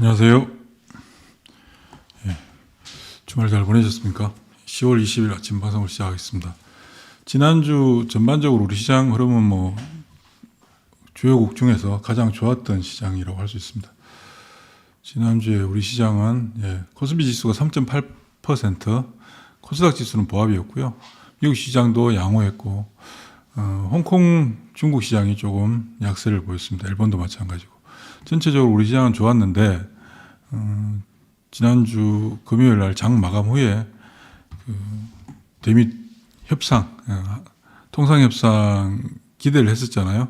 안녕하세요. 예, 주말 잘 보내셨습니까? 10월 20일 아침 방송을 시작하겠습니다. 지난주 전반적으로 우리 시장 흐름은 뭐 주요국 중에서 가장 좋았던 시장이라고 할 수 있습니다. 지난주에 우리 시장은 예, 코스피 지수가 3.8%, 코스닥 지수는 보합이었고요. 미국 시장도 양호했고, 어, 홍콩, 중국 시장이 조금 약세를 보였습니다. 일본도 마찬가지고. 전체적으로 우리 시장은 좋았는데, 어, 지난주 금요일 날 장 마감 후에 그 대미 협상, 어, 통상 협상 기대를 했었잖아요.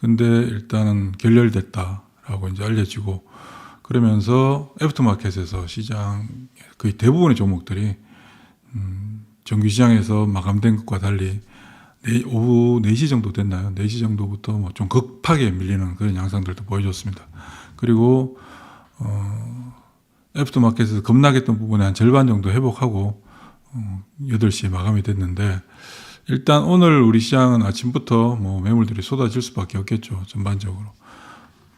근데 일단은 결렬됐다라고 이제 알려지고 그러면서 애프터마켓에서 시장 거의 대부분의 종목들이 음, 정규 시장에서 마감된 것과 달리 네, 오후 4시 정도 됐나요? 4시 정도부터 뭐 좀 급하게 밀리는 그런 양상들도 보여줬습니다. 그리고 어, 애프터마켓에서 급락했던 부분의 한 절반 정도 회복하고 어, 8시에 마감이 됐는데 일단 오늘 우리 시장은 아침부터 뭐 매물들이 쏟아질 수밖에 없겠죠. 전반적으로.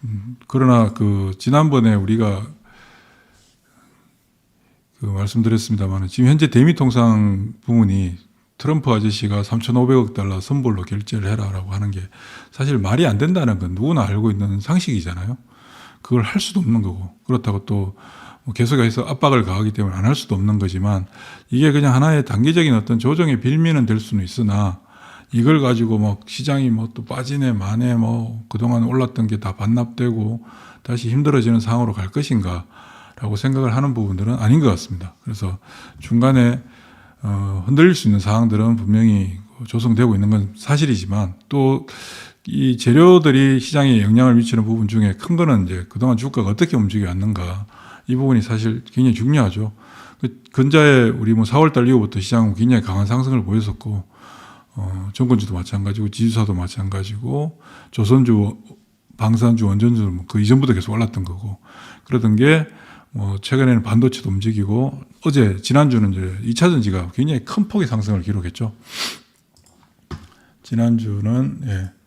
음, 그러나 그 지난번에 우리가 그 말씀드렸습니다만 지금 현재 대미 통상 부문이 트럼프 아저씨가 3,500억 달러 선불로 결제를 해라라고 하는 게 사실 말이 안 된다는 건 누구나 알고 있는 상식이잖아요. 그걸 할 수도 없는 거고 그렇다고 또뭐 계속해서 압박을 가하기 때문에 안 할 수도 없는 거지만 이게 그냥 하나의 단기적인 어떤 조정의 빌미는 될 수는 있으나 이걸 가지고 막 시장이 뭐 또 빠지네 마네 뭐 그동안 올랐던 게 다 반납되고 다시 힘들어지는 상황으로 갈 것인가 라고 생각을 하는 부분들은 아닌 것 같습니다. 그래서 중간에 어, 흔들릴 수 있는 사항들은 분명히 조성되고 있는 건 사실이지만 또 이 재료들이 시장에 영향을 미치는 부분 중에 큰 거는 이제 그동안 주가가 어떻게 움직여 왔는가 이 부분이 사실 굉장히 중요하죠. 그 근자에 우리 뭐 4월달 이후부터 시장은 굉장히 강한 상승을 보였었고, 어, 정권주도 마찬가지고 지주사도 마찬가지고 조선주, 방산주, 원전주 뭐그 이전부터 계속 올랐던 거고 그러던 게 뭐 최근에는 반도체도 움직이고 어제 지난주는 이제 2차 전지가 굉장히 큰 폭의 상승을 기록했죠. 지난주는 예.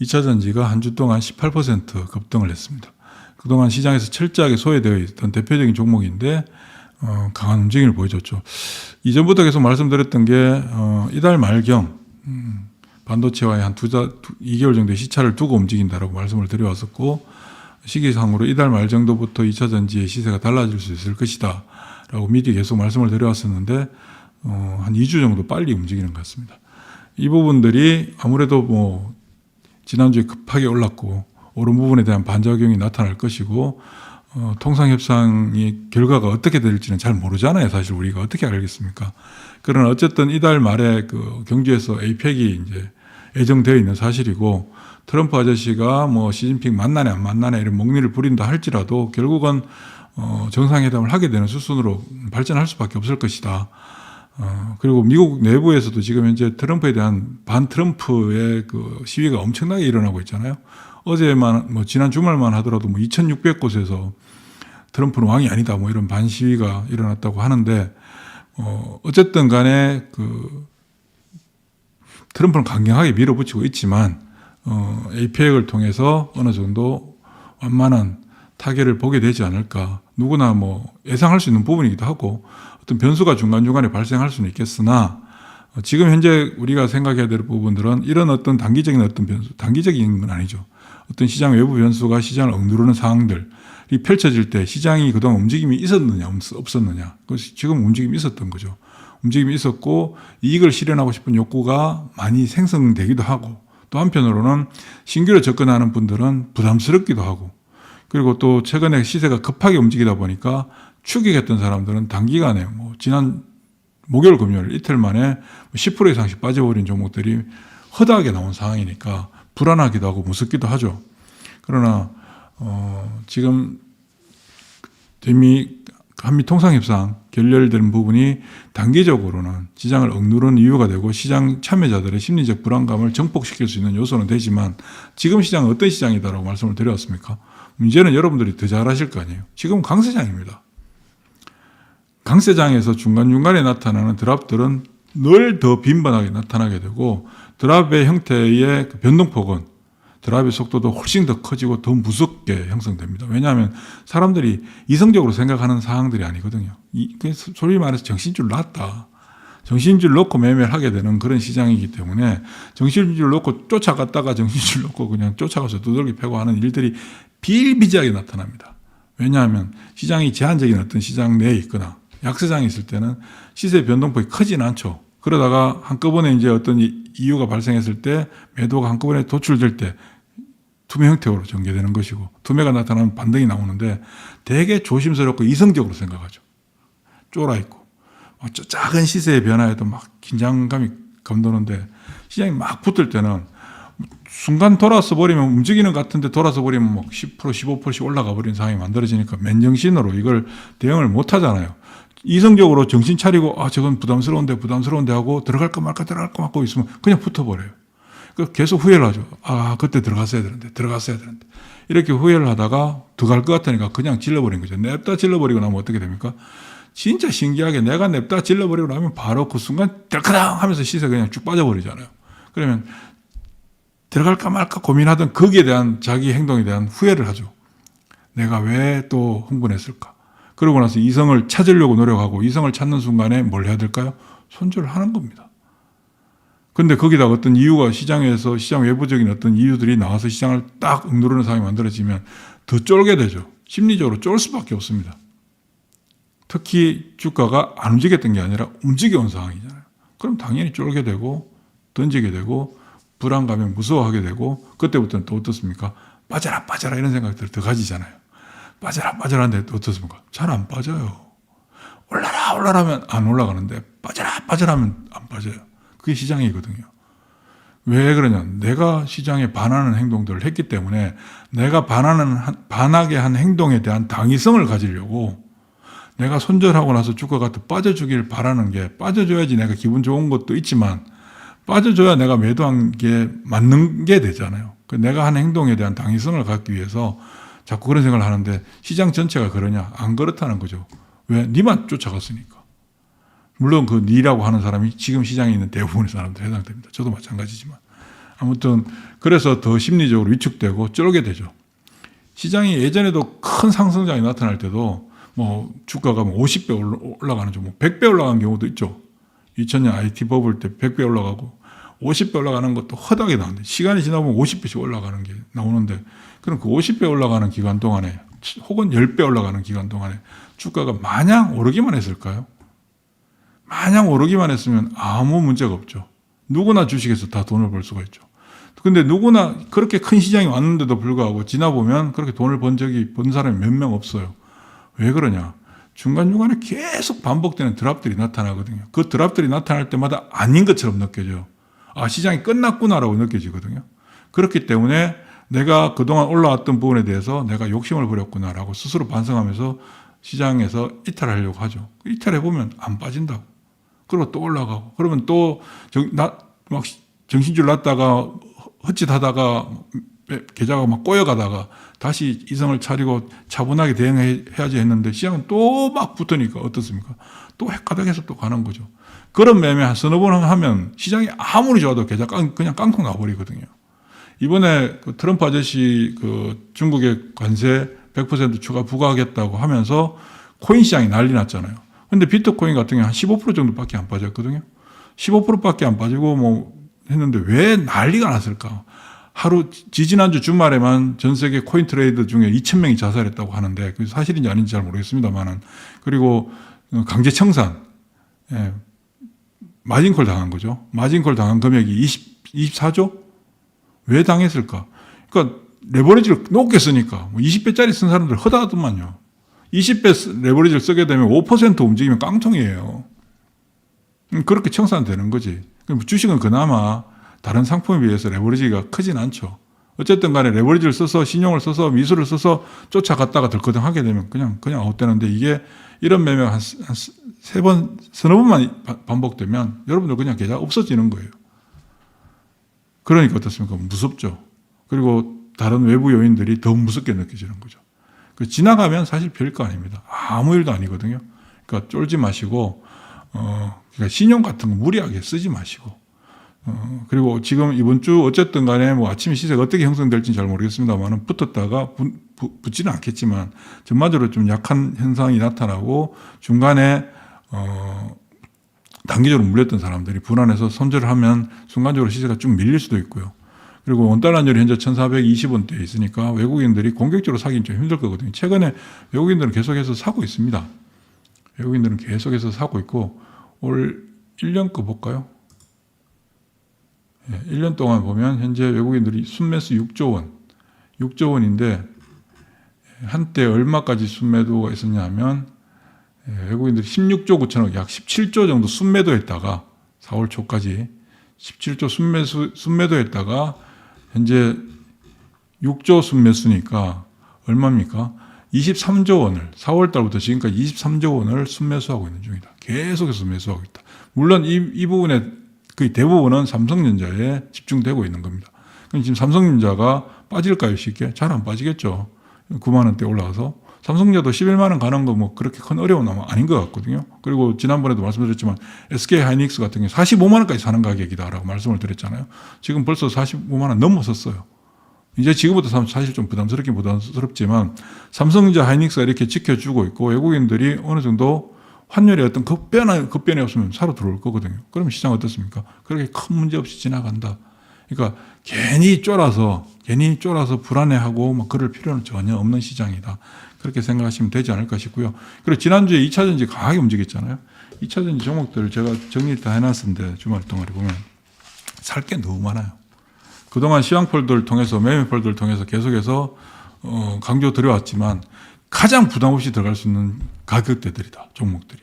2차 전지가 한 주 동안 18% 급등을 했습니다. 그동안 시장에서 철저하게 소외되어 있던 대표적인 종목인데 어, 강한 움직임을 보여줬죠. 이전부터 계속 말씀드렸던 게 어, 이달 말경 음, 반도체와의 한 두, 달, 두 2개월 정도의 시차를 두고 움직인다라고 말씀을 드려왔었고 시기상으로 이달 말 정도부터 2차 전지의 시세가 달라질 수 있을 것이다 라고 미리 계속 말씀을 드려왔었는데 어, 한 2주 정도 빨리 움직이는 것 같습니다. 이 부분들이 아무래도 뭐 지난주에 급하게 올랐고 오른 부분에 대한 반작용이 나타날 것이고 어, 통상협상이 결과가 어떻게 될지는 잘 모르잖아요. 사실 우리가 어떻게 알겠습니까? 그러나 어쨌든 이달 말에 그 경주에서 에이펙이 이제 예정되어 있는 사실이고 트럼프 아저씨가 뭐 시진핑 만나네 안 만나네 이런 목리를 부린다 할지라도 결국은 어, 정상회담을 하게 되는 수순으로 발전할 수밖에 없을 것이다. 어, 그리고 미국 내부에서도 지금 현재 트럼프에 대한 반 트럼프의 그 시위가 엄청나게 일어나고 있잖아요. 어제만 뭐 지난 주말만 하더라도 뭐 2,600곳에서 트럼프는 왕이 아니다 뭐 이런 반 시위가 일어났다고 하는데 어 어쨌든 간에 그 트럼프는 강경하게 밀어붙이고 있지만 어 APEC을 통해서 어느 정도 완만한 타결을 보게 되지 않을까 누구나 뭐 예상할 수 있는 부분이기도 하고 어떤 변수가 중간중간에 발생할 수는 있겠으나 어, 지금 현재 우리가 생각해야 될 부분들은 이런 어떤 단기적인 어떤 변수, 단기적인 건 아니죠. 어떤 시장 외부 변수가 시장을 억누르는 상황들이 펼쳐질 때 시장이 그동안 움직임이 있었느냐 없- 없었느냐 그것이 지금 움직임이 있었던 거죠. 움직임이 있었고 이익을 실현하고 싶은 욕구가 많이 생성되기도 하고 또 한편으로는 신규로 접근하는 분들은 부담스럽기도 하고 그리고 또 최근에 시세가 급하게 움직이다 보니까 추격했던 사람들은 단기간에 뭐 지난 목요일 금요일 이틀 만에 10% 이상씩 빠져버린 종목들이 허다하게 나온 상황이니까 불안하기도 하고 무섭기도 하죠. 그러나 어, 지금 대미 한미 통상협상 결렬된 부분이 단기적으로는 시장을 억누르는 이유가 되고 시장 참여자들의 심리적 불안감을 정복시킬 수 있는 요소는 되지만 지금 시장은 어떤 시장이다라고 말씀을 드렸습니까? 문제는 여러분들이 더잘 아실 거 아니에요. 지금 강세장입니다. 강세장에서 중간중간에 나타나는 드랍들은 늘 더 빈번하게 나타나게 되고 드랍의 형태의 그 변동폭은 드랍의 속도도 훨씬 더 커지고 더 무섭게 형성됩니다. 왜냐하면 사람들이 이성적으로 생각하는 사항들이 아니거든요. 이, 그 소위 말해서 정신줄 났다. 정신줄 놓고 매매를 하게 되는 그런 시장이기 때문에 정신줄 놓고 쫓아갔다가 정신줄 놓고 그냥 쫓아가서 두들기 패고 하는 일들이 비일비재하게 나타납니다. 왜냐하면 시장이 제한적인 어떤 시장 내에 있거나 약세장이 있을 때는 시세 변동폭이 크진 않죠. 그러다가 한꺼번에 이제 어떤 이- 이유가 발생했을 때 매도가 한꺼번에 도출될 때 투매 형태로 전개되는 것이고 투매가 나타나면 반등이 나오는데 되게 조심스럽고 이성적으로 생각하죠. 쫄아 있고 어, 저 작은 시세의 변화에도 막 긴장감이 감도는데 시장이 막 붙을 때는 순간 돌아서 버리면 움직이는 것 같은데 돌아서 버리면 뭐 10% 15%씩 올라가 버리는 상황이 만들어지니까 맨정신으로 이걸 대응을 못 하잖아요. 이성적으로 정신 차리고 아 저건 부담스러운데 부담스러운데 하고 들어갈까 말까 들어갈까 말까 있으면 그냥 붙어버려요. 그 계속 후회를 하죠. 아 그때 들어갔어야 되는데 들어갔어야 되는데 이렇게 후회를 하다가 들어갈 것 같으니까 그냥 질러버린 거죠. 냅다 질러버리고 나면 어떻게 됩니까? 진짜 신기하게 내가 냅다 질러버리고 나면 바로 그 순간 덜커당 하면서 시세 그냥 쭉 빠져버리잖아요. 그러면 들어갈까 말까 고민하던 거기에 대한 자기 행동에 대한 후회를 하죠. 내가 왜 또 흥분했을까? 그러고 나서 이성을 찾으려고 노력하고 이성을 찾는 순간에 뭘 해야 될까요? 손절을 하는 겁니다. 근데 거기다 어떤 이유가 시장에서 시장 외부적인 어떤 이유들이 나와서 시장을 딱 억누르는 상황이 만들어지면 더 쫄게 되죠. 심리적으로 쫄 수밖에 없습니다. 특히 주가가 안 움직였던 게 아니라 움직여온 상황이잖아요. 그럼 당연히 쫄게 되고 던지게 되고 불안감에 무서워하게 되고 그때부터는 또 어떻습니까? 빠져라 빠져라 이런 생각들이 더 가지잖아요. 빠져라 빠져라 하는데 또 어떻습니까? 잘 안 빠져요. 올라라 올라라 하면 안 올라가는데 빠져라 빠져라 하면 안 빠져요. 그게 시장이거든요. 왜 그러냐? 내가 시장에 반하는 행동들을 했기 때문에 내가 반하는 한- 반하게 한 행동에 대한 당위성을 가지려고 내가 손절하고 나서 주가가 더 빠져주길 바라는 게 빠져줘야지 내가 기분 좋은 것도 있지만 빠져줘야 내가 매도한 게 맞는 게 되잖아요. 그 내가 한 행동에 대한 당위성을 갖기 위해서 자꾸 그런 생각을 하는데 시장 전체가 그러냐? 안 그렇다는 거죠. 왜? 니만 쫓아갔으니까. 물론 그 니라고 하는 사람이 지금 시장에 있는 대부분의 사람들 해당됩니다. 저도 마찬가지지만. 아무튼 그래서 더 심리적으로 위축되고 쫄게 되죠. 시장이 예전에도 큰 상승장이 나타날 때도 뭐 주가가 뭐 50배 올라- 올라가는 좀, 뭐 100배 올라간 경우도 있죠. 2000년 IT 버블 때 100배 올라가고 50배 올라가는 것도 허다하게 나오는데 시간이 지나보면 50배씩 올라가는 게 나오는데 그럼 그 50배 올라가는 기간 동안에 혹은 10배 올라가는 기간 동안에 주가가 마냥 오르기만 했을까요? 마냥 오르기만 했으면 아무 문제가 없죠. 누구나 주식에서 다 돈을 벌 수가 있죠. 근데 누구나 그렇게 큰 시장이 왔는데도 불구하고 지나보면 그렇게 돈을 번 적이 본 사람이 몇 명 없어요. 왜 그러냐? 중간중간에 계속 반복되는 드랍들이 나타나거든요. 그 드랍들이 나타날 때마다 아닌 것처럼 느껴져요. 아, 시장이 끝났구나라고 느껴지거든요. 그렇기 때문에 내가 그동안 올라왔던 부분에 대해서 내가 욕심을 부렸구나라고 스스로 반성하면서 시장에서 이탈하려고 하죠. 이탈해보면 안 빠진다고. 그리고 또 올라가고. 그러면 또, 정, 나, 막 정신줄 났다가 헛짓하다가 계좌가 막 꼬여가다가 다시 이성을 차리고 차분하게 대응해야지 했는데 시장은 또 막 붙으니까 어떻습니까? 또 헷가닥해서 또 가는 거죠. 그런 매매 한 서너 번 하면 시장이 아무리 좋아도 계좌 깡, 그냥 깡통 나버리거든요. 이번에 그 트럼프 아저씨 그 중국의 관세 100% 추가 부과하겠다고 하면서 코인 시장이 난리 났잖아요. 근데 비트코인 같은 경우는 한 15% 정도밖에 안 빠졌거든요. 15%밖에 안 빠지고 뭐 했는데 왜 난리가 났을까? 하루 지지난주 주말에만 전 세계 코인 트레이드 중에 2천 명이 자살했다고 하는데 그 사실인지 아닌지 잘 모르겠습니다만은 그리고 강제 청산 예, 마진콜 당한 거죠. 마진콜 당한 금액이 20, 24조? 왜 당했을까? 그러니까 레버리지를 높게 쓰니까 뭐 20배짜리 쓴 사람들 허다하더만요. 20배 레버리지를 쓰게 되면 5% 움직이면 깡통이에요. 음, 그렇게 청산되는 거지. 주식은 그나마 다른 상품에 비해서 레버리지가 크진 않죠. 어쨌든 간에 레버리지를 써서 신용을 써서 미술을 써서 쫓아갔다가 들거든 하게 되면 그냥 그냥 아웃되는데 이게 이런 매매가 한 세 번, 서너 번만 반복되면 여러분들 그냥 계좌 없어지는 거예요. 그러니까 어떻습니까? 무섭죠. 그리고 다른 외부 요인들이 더 무섭게 느껴지는 거죠. 그 지나가면 사실 별거 아닙니다. 아무 일도 아니거든요. 그러니까 쫄지 마시고 어, 그러니까 신용 같은 거 무리하게 쓰지 마시고 어, 그리고 지금 이번 주 어쨌든 간에 뭐 아침 시세가 어떻게 형성될지는 잘 모르겠습니다만은 붙었다가 부, 부, 붙지는 않겠지만 전반적으로 좀 약한 현상이 나타나고 중간에 어, 단기적으로 물렸던 사람들이 불안해서 손절을 하면 순간적으로 시세가 쭉 밀릴 수도 있고요. 그리고 원달러율이 현재 1,420원대에 있으니까 외국인들이 공격적으로 사기는 좀 힘들 거거든요. 최근에 외국인들은 계속해서 사고 있습니다. 외국인들은 계속해서 사고 있고 올 1년 거 볼까요? 예, 1년 동안 보면 현재 외국인들이 순매수 6조 원, 6조 원인데 한때 얼마까지 순매도가 있었냐 하면 예, 외국인들이 16조 9천억, 약 17조 정도 순매도했다가 4월 초까지 17조 순매수, 순매도했다가 현재 6조 순매수니까 얼마입니까? 23조 원을 4월 달부터 지금까지 23조 원을 순매수하고 있는 중이다. 계속해서 매수하고 있다. 물론 이, 이 부분에 거의 대부분은 삼성전자에 집중되고 있는 겁니다. 그럼 지금 삼성전자가 빠질까요, 쉽게? 잘 안 빠지겠죠. 9만 원대 올라가서 삼성전자도 11만 원 가는 거 뭐 그렇게 큰 어려운 은 아닌 것 같거든요. 그리고 지난번에도 말씀드렸지만 SK 하이닉스 같은 경우 45만 원까지 사는 가격이다라고 말씀을 드렸잖아요. 지금 벌써 45만 원 넘었었어요. 이제 지금부터 사실 좀 부담스럽긴 부담스럽지만 삼성전자 하이닉스가 이렇게 지켜주고 있고 외국인들이 어느 정도 환율의 어떤 급변, 급변이 없으면 사러 들어올 거거든요. 그러면 시장 어떻습니까? 그렇게 큰 문제 없이 지나간다. 그러니까 괜히 쫄아서, 괜히 쫄아서 불안해하고 막 그럴 필요는 전혀 없는 시장이다. 그렇게 생각하시면 되지 않을까 싶고요. 그리고 지난주에 2차전지 강하게 움직였잖아요. 2차전지 종목들 제가 정리 다 해놨었는데 주말 동안에 보면 살 게 너무 많아요. 그동안 시황폴더를 통해서 매매폴더를 통해서 계속해서 어, 강조 드려왔지만 가장 부담 없이 들어갈 수 있는 가격대들이다 종목들이.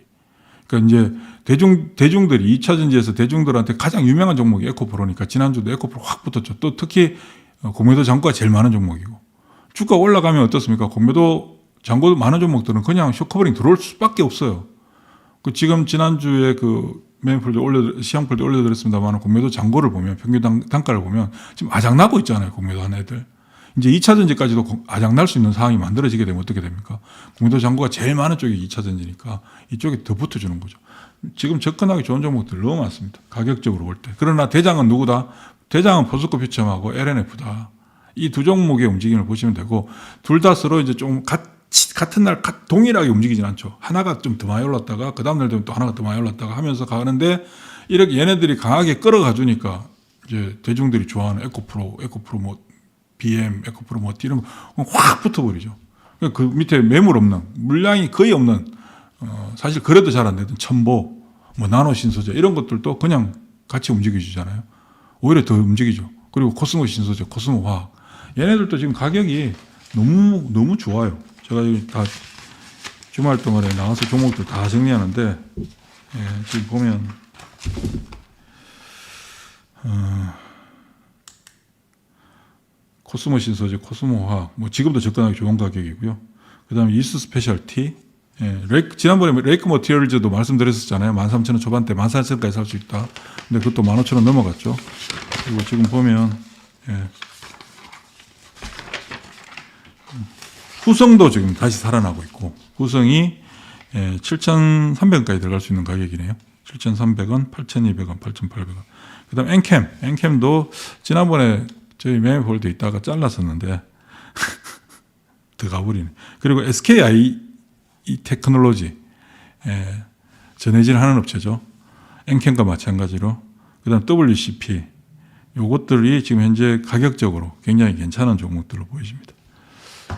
그러니까 이제 대중 대중들이 2차 전지에서 대중들한테 가장 유명한 종목이 에코프로니까 지난주도 에코프로 확 붙었죠. 또 특히 어, 공매도 잔고가 제일 많은 종목이고 주가 올라가면 어떻습니까? 공매도 잔고 많은 종목들은 그냥 쇼커버링 들어올 수밖에 없어요. 그 지금 지난주에 그 매매폴드 올려 시향폴드 올려드렸습니다만 공매도 잔고를 보면 평균 단, 단가를 보면 지금 아작나고 있잖아요. 공매도 한 애들. 이제 2차 전지까지도 아작날 수 있는 상황이 만들어지게 되면 어떻게 됩니까? 공매도 잔고가 제일 많은 쪽이 2차 전지니까 이쪽에 더 붙어주는 거죠. 지금 접근하기 좋은 종목들 너무 많습니다. 가격적으로 볼 때. 그러나 대장은 누구다? 대장은 포스코 피처하고 LNF다. 이 두 종목의 움직임을 보시면 되고 둘 다 서로 이제 좀 같이 같은 날 같- 동일하게 움직이진 않죠. 하나가 좀 더 많이 올랐다가 그 다음 날 되면 또 하나가 더 많이 올랐다가 하면서 가는데 이렇게 얘네들이 강하게 끌어가 주니까 이제 대중들이 좋아하는 에코프로, 에코프로 뭐 BM, 에코프로 뭐 이런 거확 붙어버리죠. 그 밑에 매물 없는 물량이 거의 없는 어, 사실 그래도 잘 안 되던 첨보, 뭐 나노 신소재 이런 것들도 그냥 같이 움직여주잖아요. 오히려 더 움직이죠. 그리고 코스모 신소재, 코스모 화학 얘네들도 지금 가격이 너무 너무 좋아요. 제가 다 주말 동안에 나와서 종목들 다 정리하는데 예, 지금 보면 코스모 신소재, 코스모 화학 뭐 지금도 접근하기 좋은 가격이고요. 그 다음에 이스 스페셜티 예, 레이크, 지난번에 레이크 머티리얼즈도 말씀드렸었잖아요. 13,000원 초반대 14,000원까지 살 수 있다. 근데 그것도 15,000원 넘어갔죠. 그리고 지금 보면 예. 후성도 지금 다시 살아나고 있고 후성이 예, 7,300원까지 들어갈 수 있는 가격이네요. 7,300원, 8,200원, 8,800원. 그 다음 엔캠, 엔캠도 지난번에 저희 매매볼때 있다가 잘랐었는데 더 가버리네. 그리고 SKI 이 테크놀로지 예, 전해질 하는 업체죠. 엔캠과 마찬가지로 그다음 WCP 요것들이 지금 현재 가격적으로 굉장히 괜찮은 종목들로 보여집니다.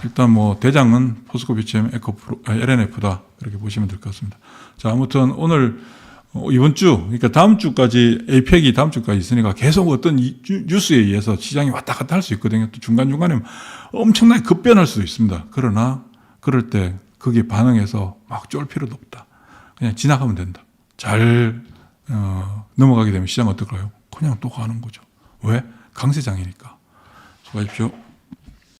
일단 뭐 대장은 포스코 비치엠 에코 프로 아, LNF다 이렇게 보시면 될 것 같습니다. 자 아무튼 오늘 어, 이번 주 그러니까 다음 주까지 에이펙이 다음 주까지 있으니까 계속 어떤 뉴스에 의해서 시장이 왔다 갔다 할 수 있거든요. 또 중간 중간에 엄청나게 급변할 수도 있습니다. 그러나 그럴 때 거기에 반응해서 막 쫄 필요도 없다. 그냥 지나가면 된다. 잘 어, 넘어가게 되면 시장 어떨까요? 그냥 또 가는 거죠. 왜? 강세장이니까. 수고하십시오.